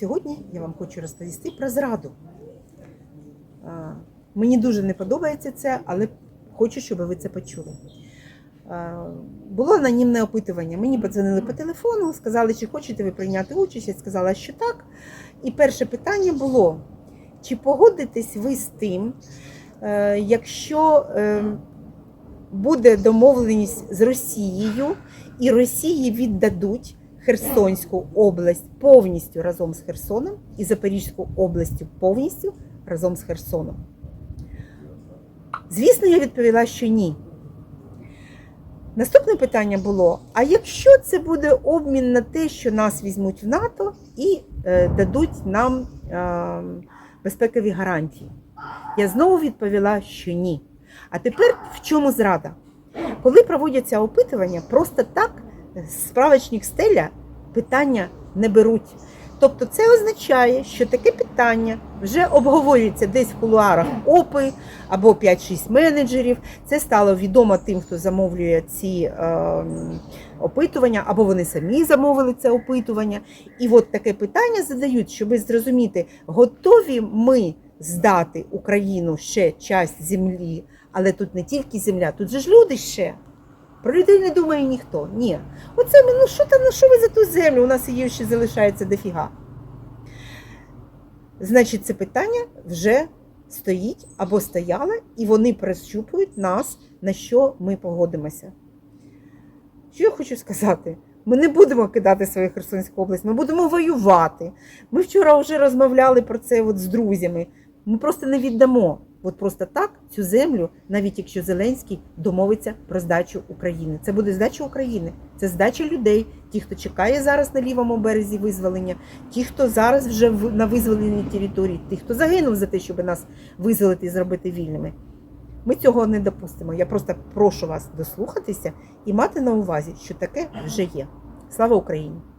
Сьогодні я вам хочу розповісти про зраду. Мені дуже не подобається це, але хочу, щоб ви це почули. Було анонімне опитування. Мені подзвонили по телефону, сказали, чи хочете ви прийняти участь. Я сказала, що так. І перше питання було: чи погодитесь ви з тим, е, якщо е, буде домовленість з Росією, і Росії віддадуть Херсонську область повністю разом з Херсоном і Запорізьку областю повністю разом з Херсоном? Звісно, я відповіла, що ні. Наступне питання було: а якщо це буде обмін на те, що нас візьмуть в НАТО і е, дадуть нам е, безпекові гарантії? Я знову відповіла, що ні. А тепер в чому зрада? Коли проводяться опитування, просто так справочник стеля питання не беруть. Тобто це означає, що таке питання вже обговорюється десь в кулуарах ОПИ або 5-6 менеджерів. Це стало відомо тим, хто замовлює ці е, опитування, або вони самі замовили це опитування. І от таке питання задають, щоб зрозуміти, готові ми здати Україну ще часть землі, але тут не тільки земля, тут же ж люди ще. Про людей не думає ніхто. Ні. Оце ну що там, ну що ви за ту землю? У нас її ще залишається дофіга. Значить, це питання вже стоїть або стояло, і вони прищупують нас, на що ми погодимося. Що я хочу сказати? Ми не будемо кидати свою Херсонську область, ми будемо воювати. Ми вчора вже розмовляли про це от з друзями. Ми просто не віддамо. От просто так цю землю, навіть якщо Зеленський домовиться про здачу України. Це буде здача України, це здача людей, ті, хто чекає зараз на лівому березі визволення, ті, хто зараз вже на визволеній території, ті, хто загинув за те, щоб нас визволити і зробити вільними. Ми цього не допустимо. Я просто прошу вас дослухатися і мати на увазі, що таке вже є. Слава Україні!